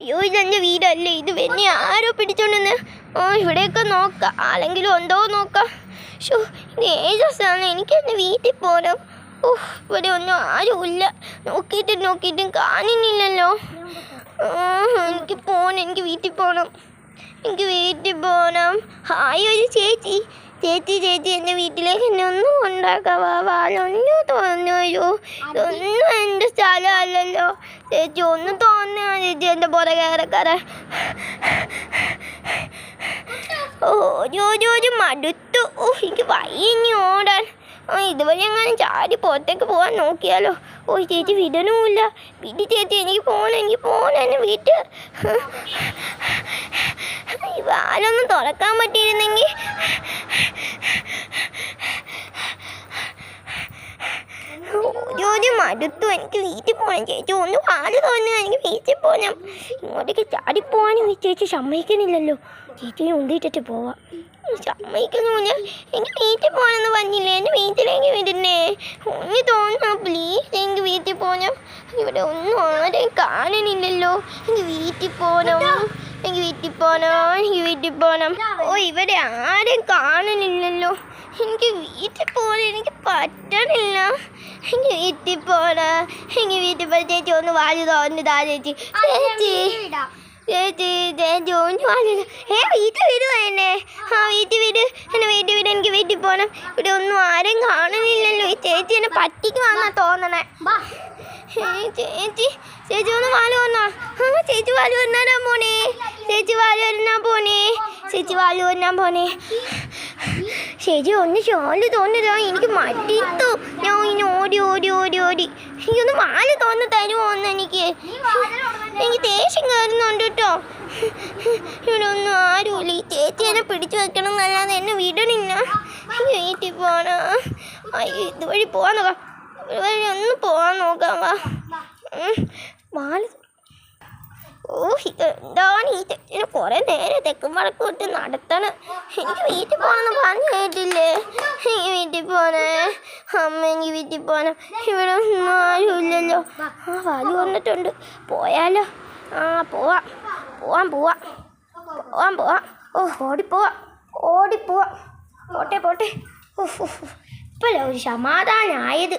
അയ്യോ ഇതെന്റെ വീടല്ലേ? ഇത് വെന്നെ ആരോ പിടിച്ചോണ്ടെന്ന്. ഓ ഇവിടെയൊക്കെ നോക്കാം. ആരെങ്കിലും ഉണ്ടോ നോക്കാം. ഷോ ഇത് ഏത് സ്ഥലമാണ് എനിക്ക് എന്റെ വീട്ടിൽ പോകണം ഓ ഇവിടെ ഒന്നും ആരും ഇല്ല. നോക്കിയിട്ടും നോക്കിയിട്ടും കാണുന്നില്ലല്ലോ. എനിക്ക് പോണം എനിക്ക് വീട്ടിൽ പോകണം എനിക്ക് വീട്ടിൽ പോകണം ഹായ് ഒരു ചേച്ചി. ചേച്ചി ചേച്ചി എന്റെ വീട്ടിലേക്ക് എന്നെ ഒന്നും ഉണ്ടാക്കാവാ വാലൊന്നും തോന്നുന്നു. ഇതൊന്നും എന്റെ സ്ഥലമല്ലല്ലോ ചേച്ചി ഒന്ന് തോന്നാ ചേച്ചി എന്റെ പുറകെ ഇറക്കാറ് ഓ ഒരു മടുത്തു. ഓ എനിക്ക് വയ്യ ഇനി ഓടാൻ. ആ ഇതുവഴി എങ്ങനെ ചാടി പുറത്തേക്ക് പോകാൻ നോക്കിയാലോ? ഓ ചേച്ചി വിടണമില്ല. വീട്ടിൽ ചേച്ചി എനിക്ക് പോകണം എനിക്ക് പോകണം എന്നെ വീട്ടിൽ വാലൊന്നും തുറക്കാൻ പറ്റിയിരുന്നെങ്കിൽ മടുത്തു എനിക്ക് വീട്ടിൽ പോകണം ചേച്ചി ഒന്ന് പാൽ തോന്നുക എനിക്ക് വീട്ടിൽ പോകണം ഇങ്ങോട്ടേക്ക് ചാടിപ്പോവാനും ചേച്ചി സമ്മതിക്കുന്നില്ലല്ലോ ചേച്ചി ഉന്തിട്ടിട്ട് പോവാം. സമ്മതിക്കുന്നില്ല എനിക്ക് വീട്ടിൽ പോകണമെന്ന് പറഞ്ഞില്ലേ? എന്റെ വീട്ടിലേക്ക് വിടുന്നേ ഒന്ന് തോന്നണം പ്ലീസ് എനിക്ക് വീട്ടിൽ പോകണം. ഇവിടെ ഒന്നും ആരെയും കാണുന്നില്ലല്ലോ. എനിക്ക് വീട്ടിൽ പോകണം. എനിക്ക് വീട്ടിൽ പോകണം എനിക്ക് വീട്ടിൽ പോകണം ഓ ഇവിടെ ആരും കാണുന്നില്ലല്ലോ. എനിക്ക് വീട്ടിൽ പോകാൻ എനിക്ക് പറ്റണില്ല. എനിക്ക് വീട്ടിൽ പോകണം എനിക്ക് വീട്ടിൽ പോയി ചേച്ചി ഒന്ന് വാരി തോന്നു താ ചേച്ചി. ചേച്ചി ചേച്ചി ചേച്ചി ഒന്ന് വാരി ഏ വീട്ടിൽ വിടുക എന്നെ? ആ വീട്ടിൽ വീട്. എന്നെ വീട്ടിൽ വിട് എനിക്ക് വീട്ടിൽ പോകണം ഇവിടെ ഒന്നും ആരും കാണുന്നില്ലല്ലോ. ഈ ചേച്ചി എന്നെ പറ്റിക്കുവാന്നാ തോന്നണേ. ചേച്ചി ചേച്ചി ഒന്ന് വാൽ വന്നാ. ചേച്ചി വാൽ വന്നാലാ പോണേ. ചേച്ചി വാൽ വന്നാ പോണേ. ചേച്ചി വാൽ വന്നാ പോണേ. ചേച്ചി ഒന്ന് ഷോൽ തോന്നുന്നതാ എനിക്ക് മടിത്തു. ഞാൻ ഇനി ഓടി ഓടി ഓടി ഓടി. എനിക്കൊന്ന് വാൽ തോന്നു തരുമോ ഒന്ന് എനിക്ക്? എനിക്ക് ദേഷ്യം കയറുന്നുണ്ട് കേട്ടോ. ഇവിടെ ഒന്നും ആരുമില്ല. ഈ ചേച്ചി എന്നെ പിടിച്ചു വെക്കണം എന്നല്ലാതെ എന്നെ വിടണില്ല. വീട്ടിൽ പോണ. ഇതുവഴി പോവാൻ ഇതുവഴി ഒന്ന് പോവാൻ നോക്കാം വാ. വാൽ. ഓ എന്താണ് ഈ തെക്കിന് കുറേ നേരം തെക്കും വടക്കും ഇട്ട് നടത്തണം. എനിക്ക് വീട്ടിൽ പോകണമെന്ന് പറഞ്ഞു കേട്ടില്ലേ? എനിക്ക് വീട്ടിൽ പോണേ. അമ്മ എനിക്ക് വീട്ടിൽ പോകണം ഇവിടെ ഒന്നും ആരുമില്ലല്ലോ. ആ വാൽ വന്നിട്ടുണ്ട്. പോയാലോ? ആ പോവാം. പോവാം പോവാം. പോവാം പോവാം. ഓ ഓടിപ്പോവാം ഓടിപ്പോവാം പോട്ടെ പോട്ടെ. ഓ ഇപ്പോഴാണ് ഒരു സമാധാനമായത്